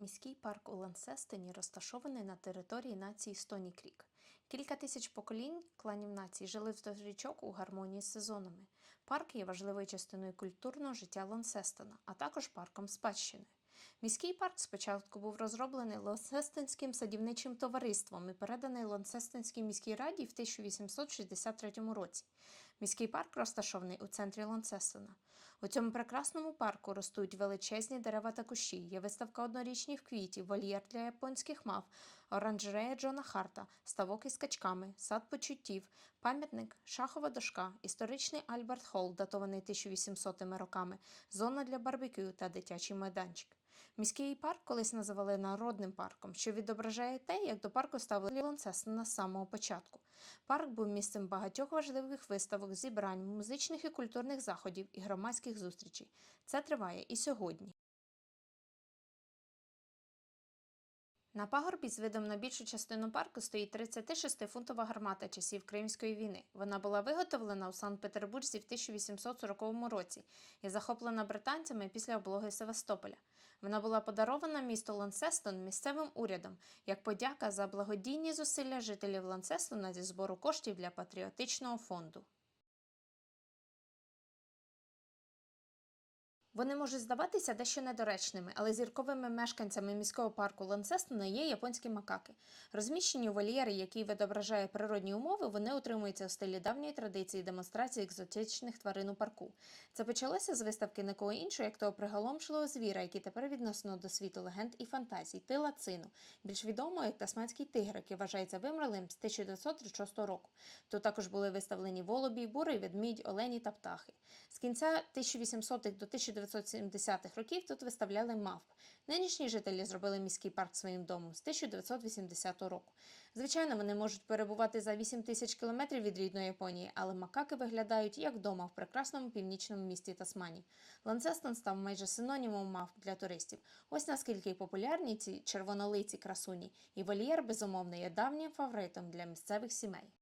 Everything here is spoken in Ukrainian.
Міський парк у Лансестені розташований на території нації Стоні Крік. Кілька тисяч поколінь кланів націй жили вздовж річок у гармонії з сезонами. Парк є важливою частиною культурного життя Лансестона, а також парком спадщини. Міський парк спочатку був розроблений Лансестинським садівничим товариством і переданий Лансестинській міській раді в 1863 році. Міський парк розташований у центрі Лансестона. У цьому прекрасному парку ростуть величезні дерева та кущі, є виставка однорічних квітів, вольєр для японських мав, оранжерея Джона Харта, ставок із качками, сад почуттів, пам'ятник, шахова дошка, історичний Альберт Холл, датований 1800 роками, зона для барбекю та дитячий майданчик. Міський парк колись називали народним парком, що відображає те, як до парку ставили Ланцестона з самого початку. Парк був місцем багатьох важливих виставок, зібрань, музичних і культурних заходів і громадських зустрічей. Це триває і сьогодні. На пагорбі з видом на більшу частину парку стоїть 36-фунтова гармата часів Кримської війни. Вона була виготовлена у Санкт-Петербурзі в 1840 році і захоплена британцями після облоги Севастополя. Вона була подарована місту Ланцестон місцевим урядом як подяка за благодійні зусилля жителів Ланцестона зі збору коштів для патріотичного фонду. Вони можуть здаватися дещо недоречними, але зірковими мешканцями міського парку Ланцестона є японські макаки. Розміщені у вольєри, який відображає природні умови, вони утримуються у стилі давньої традиції демонстрації екзотичних тварин у парку. Це почалося з виставки нікого іншого, як того приголомшливого звіра, який тепер відносно до світу легенд і фантазій, тила цину, більш відомого як тасманський тигр, який вважається вимерлим з 1936 року. Тут також були виставлені волобі, бури, ведмідь, олені та птахи. З кінця 1800-х до 1970-х років тут виставляли мавп. Нинішні жителі зробили міський парк своїм домом з 1980 року. Звичайно, вони можуть перебувати за 8 тисяч кілометрів від рідної Японії, але макаки виглядають як вдома в прекрасному північному місті Тасманії. Ланцестон став майже синонімом мавп для туристів. Ось наскільки популярні ці червонолиці красуні, і вольєр, безумовно, є давнім фаворитом для місцевих сімей.